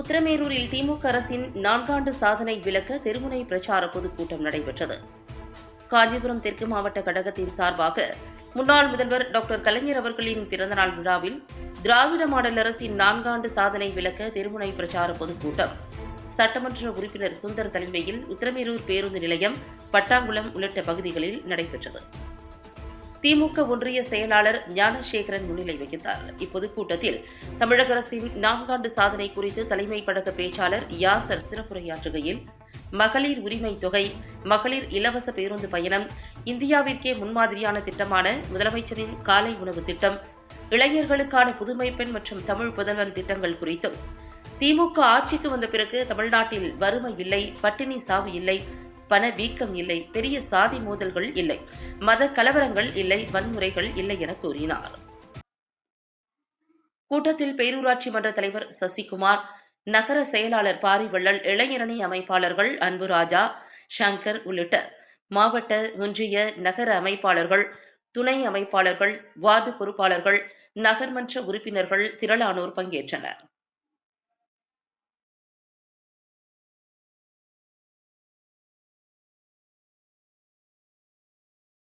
உத்தரமேரூரில் திமுக அரசின் நான்காண்டு சாதனை விளக்க தெருமுனை பிரச்சார பொதுக்கூட்டம் நடைபெற்றது. காஞ்சிபுரம் தெற்கு மாவட்ட கழகத்தின் சார்பாக முன்னாள் முதல்வர் டாக்டர் கலைஞர் அவர்களின் பிறந்தநாள் விழாவில் திராவிட மாடல் அரசின் நான்காண்டு சாதனை விளக்க தெருமுனை பிரச்சார பொதுக்கூட்டம். சட்டமன்ற உறுப்பினர் சுந்தர் தலைமையில் உத்தரமேரூர் பேருந்து நிலையம் பட்டாங்குளம் உள்ளிட்ட பகுதிகளில் நடைபெற்றது. திமுக ஒன்றிய செயலாளர் ஞானசேகரன் முன்னிலை வகித்தார். இப்பொதுக்கூட்டத்தில் தமிழக அரசின் நான்காண்டு சாதனை குறித்து தலைமை கழக பேச்சாளர் யாசர் சிறப்புரையாற்றுகையில் மகளிர் உரிமை தொகை மகளிர் இலவச பேருந்து பயணம் இந்தியாவிற்கே முன்மாதிரியான திட்டமான முதலமைச்சரின் காலை உணவு திட்டம் இளைஞர்களுக்கான புதுமை பெண் மற்றும் தமிழ் புதல்வன் திட்டங்கள் குறித்தும் திமுக ஆட்சிக்கு வந்த பிறகு தமிழ்நாட்டில் வறுமை இல்லை பட்டினி சாவு இல்லை பண வீக்கம் இல்லை பெரிய சாதி மோதல்கள் இல்லை மத கலவரங்கள் இல்லை வன்முறைகள் இல்லை என கூறினார். கூட்டத்தில் பேரூராட்சி மன்ற தலைவர் சசிகுமார் நகர செயலாளர் பாரிவள்ளல் இளைஞரணி அமைப்பாளர்கள் அன்புராஜா சங்கர் உள்ளிட்ட மாவட்ட ஒன்றிய நகர அமைப்பாளர்கள் துணை அமைப்பாளர்கள் வார்டு பொறுப்பாளர்கள் நகர்மன்ற உறுப்பினர்கள் திரளானோர் பங்கேற்றனர்.